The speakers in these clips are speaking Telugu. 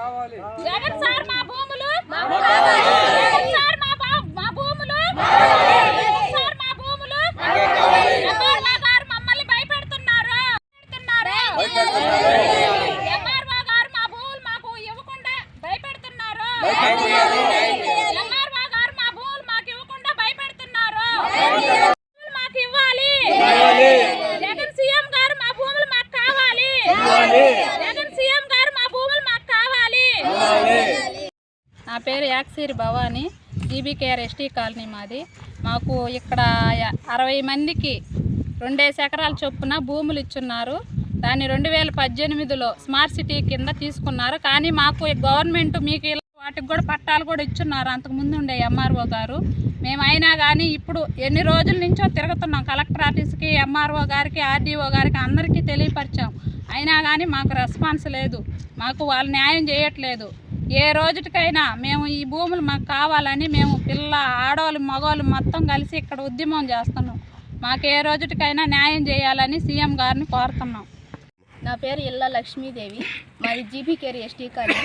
జగన్ సార్ మా భూములు? జగన్ సార్ మా మా భూములు? జగన్ సార్ మా భూములు? ఎంఆర్ఓ గారు మమ్మల్ని భయపెడుతున్నారు. ఎంఆర్ఓ గారు మా భూములు మాకు ఇవ్వకుండా భయపెడుతున్నారు. ఎంఆర్ఓ గారు మా భూములు మాకు ఇవ్వకుండా భయపెడుతున్నారు. మాకు ఇవ్వాలి. జగన్ సీఎం గారు మా భూములు మాకు కావాలి జగన్ సీఎం గారు మా భూములు మాకు కావాలి నా పేరు యాక్సీర్ భవాని జీబీకేఆర్ ఎస్టీ కాలనీ మాది. మాకు ఇక్కడ అరవై మందికి రెండేసి ఎకరాల చొప్పున భూములు ఇచ్చున్నారు. దాన్ని రెండు వేల పద్దెనిమిదిలో స్మార్ట్ సిటీ కింద తీసుకున్నారు. కానీ మాకు గవర్నమెంట్ మీకు ఇలా వాటికి కూడా పట్టాలు కూడా ఇచ్చున్నారు. అంతకుముందు ఉండే ఎంఆర్ఓ గారు. మేము అయినా కానీ ఇప్పుడు ఎన్ని రోజుల నుంచో తిరుగుతున్నాం. కలెక్టర్ ఆఫీస్కి ఎంఆర్ఓ గారికి ఆర్డీఓ గారికి అందరికీ తెలియపరిచాం. అయినా కానీ మాకు రెస్పాన్స్ లేదు. మాకు వాళ్ళు న్యాయం చేయట్లేదు. ఏ రోజుకైనా మేము ఈ భూములు మాకు కావాలని మేము పిల్ల ఆడవాళ్ళు మగవాళ్ళు మొత్తం కలిసి ఇక్కడ ఉద్యమం చేస్తున్నాం. మాకు ఏ రోజుకైనా న్యాయం చేయాలని సీఎం గారిని కోరుతున్నాం. నా పేరు ఇల్లా లక్ష్మీదేవి. మాది జీపీ కేర్ ఎస్టీ కాలనీ.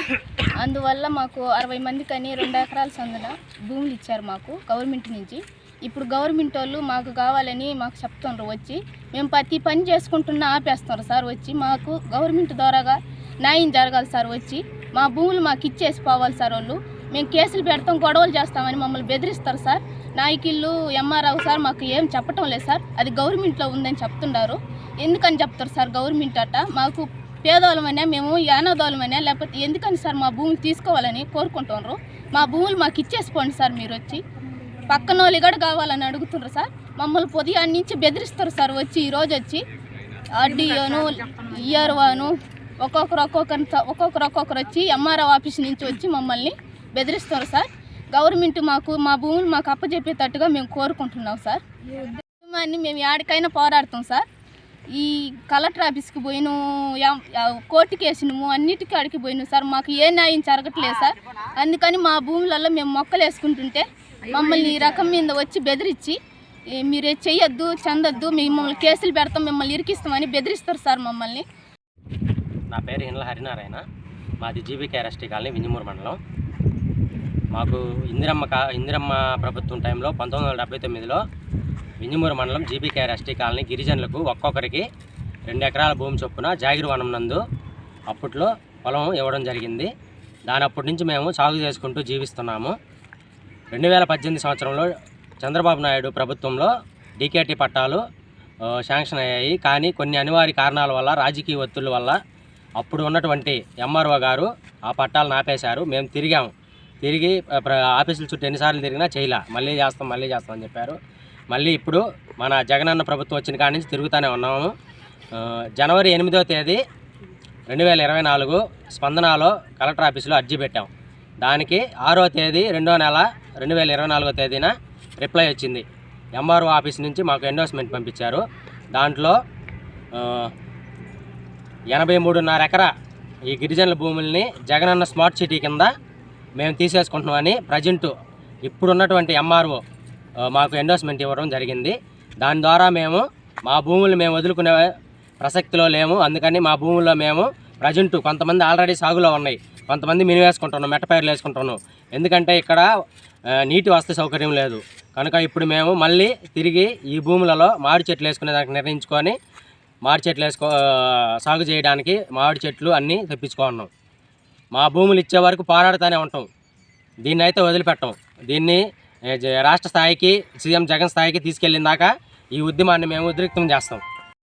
అందువల్ల మాకు అరవై మందికని రెండు ఎకరాల సందున భూములు ఇచ్చారు మాకు గవర్నమెంట్ నుంచి. ఇప్పుడు గవర్నమెంట్ వాళ్ళు మాకు కావాలని మాకు చెప్తున్నారు వచ్చి. మేము ప్రతి పని చేసుకుంటున్నా ఆపేస్తున్నారు సార్ వచ్చి. మాకు గవర్నమెంట్ ద్వారాగా న్యాయం జరగాలి సార్ వచ్చి. మా భూములు మాకు ఇచ్చేసి పోవాలి సార్ వాళ్ళు. మేము కేసులు పెడతాం గొడవలు చేస్తామని మమ్మల్ని బెదిరిస్తారు సార్. నాయకులు ఎంఆర్ఆవు సార్ మాకు ఏం చెప్పటం లేదు సార్. అది గవర్నమెంట్లో ఉందని చెప్తున్నారు ఎందుకని చెప్తారు సార్ గవర్నమెంట్ అట్ట మాకు పేదవాళ్ళమైనా మేము యానోదోళమైనా లేకపోతే ఎందుకని సార్ మా భూములు తీసుకోవాలని కోరుకుంటున్నారు? మా భూములు మాకు ఇచ్చేసిపోండి సార్ మీరు వచ్చి. పక్కన వాళ్ళు కూడా కావాలని అడుగుతున్నారు సార్. మమ్మల్ని పొదియాన్ని నుంచి బెదిరిస్తారు సార్ వచ్చి ఈరోజు వచ్చి. ఆర్డీఓను ఈఆర్ఓను ఒక్కొక్కరు ఒక్కొక్కరిని ఒక్కొక్కరు ఒక్కొక్కరు వచ్చి ఎంఆర్ఓ ఆఫీస్ నుంచి వచ్చి మమ్మల్ని బెదిరిస్తారు సార్. గవర్నమెంట్ మాకు మా భూమిని మాకు అప్పచెప్పేటట్టుగా మేము కోరుకుంటున్నాం సార్. ఉద్యమాన్ని మేము ఎక్కడికైనా పోరాడతాం సార్. ఈ కలెక్టర్ ఆఫీస్కి పోయిన కోర్టు వేసినాము అన్నిటికీ అడిగి పోయినాం సార్. మాకు ఏ న్యాయం జరగట్లేదు సార్. అందుకని మా భూములలో మేము మొక్కలు వేసుకుంటుంటే మమ్మల్ని ఈ రకం మీద వచ్చి బెదిరించి మీరు చెయ్యొద్దు చెందొద్దు మిమ్మల్ని కేసులు పెడతాం మిమ్మల్ని ఇరికిస్తామని బెదిరిస్తారు సార్ మమ్మల్ని. నా పేరు హిన్ల హరినారాయణ. మాది జీబీకే కేరస్టీ కాలనీ వింజమూరు మండలం. మాకు ఇందిరమ్మ కా ఇందిరమ్మ ప్రభుత్వం టైంలో పంతొమ్మిది వందల డెబ్బై తొమ్మిదిలో వింజమూరు మండలం జీబీకే కేరస్టీ కాలనీ గిరిజనులకు ఒక్కొక్కరికి రెండు ఎకరాల భూమి చొప్పున జాగిరి వనం నందు అప్పట్లో పొలం ఇవ్వడం జరిగింది. దాని అప్పటి నుంచి మేము సాగు చేసుకుంటూ జీవిస్తున్నాము. రెండు వేల పద్దెనిమిది సంవత్సరంలో చంద్రబాబు నాయుడు ప్రభుత్వంలో డీకేటీ పట్టాలు శాంక్షన్ అయ్యాయి. కానీ కొన్ని అనివార్య కారణాల వల్ల రాజకీయ ఒత్తిళ్ళ వల్ల అప్పుడు ఉన్నటువంటి ఎంఆర్ఓ గారు ఆ పట్టాలను ఆపేశారు. మేము తిరిగాము తిరిగి ఆఫీసుల చుట్టూ ఎన్నిసార్లు తిరిగినా చేయలే. మళ్ళీ చేస్తాం మళ్ళీ చేస్తాం అని చెప్పారు. మళ్ళీ ఇప్పుడు మన జగనన్న ప్రభుత్వం వచ్చిన కాడి నుంచి తిరుగుతూనే ఉన్నాము. జనవరి ఎనిమిదవ తేదీ రెండు వేల ఇరవై నాలుగు స్పందనలో కలెక్టర్ ఆఫీసులో అర్జీ పెట్టాం. దానికి ఆరో తేదీ రెండో నెల రెండు వేల ఇరవై నాలుగో తేదీన రిప్లై వచ్చింది. ఎంఆర్ఓ ఆఫీస్ నుంచి మాకు ఎండోర్స్మెంట్ పంపించారు. దాంట్లో ఎనభై మూడున్నర ఎకరా ఈ గిరిజనుల భూముల్ని జగనన్న స్మార్ట్ సిటీ కింద మేము తీసేసుకుంటున్నామని ప్రజెంటు ఇప్పుడున్నటువంటి ఎంఆర్ఓ మాకు ఎండోర్స్మెంట్ ఇవ్వడం జరిగింది. దాని ద్వారా మేము మా భూములు మేము వదులుకునే ప్రసక్తిలో లేము. అందుకని మా భూముల్లో మేము ప్రజెంటు కొంతమంది ఆల్రెడీ సాగులో ఉన్నాయి. కొంతమంది మిని వేసుకుంటున్నాం మెట్టపైర్లు వేసుకుంటున్నాం. ఎందుకంటే ఇక్కడ నీటి వసతి సౌకర్యం లేదు. కనుక ఇప్పుడు మేము మళ్ళీ తిరిగి ఈ భూములలో మామిడి చెట్లు వేసుకునేదానికి నిర్ణయించుకొని మామిడి చెట్లు వేసుకో సాగు చేయడానికి మామిడి చెట్లు అన్నీ తెప్పించుకున్నాం మా భూములు ఇచ్చే వరకు పోరాడుతూనే ఉంటాం. దీన్ని అయితే వదిలిపెట్టం. దీన్ని జ- రాష్ట్ర స్థాయికి సీఎం జగన్ స్థాయికి తీసుకెళ్ళిన దాకా ఈ ఉద్యమాన్ని మేము ఉద్రిక్తం చేస్తాం.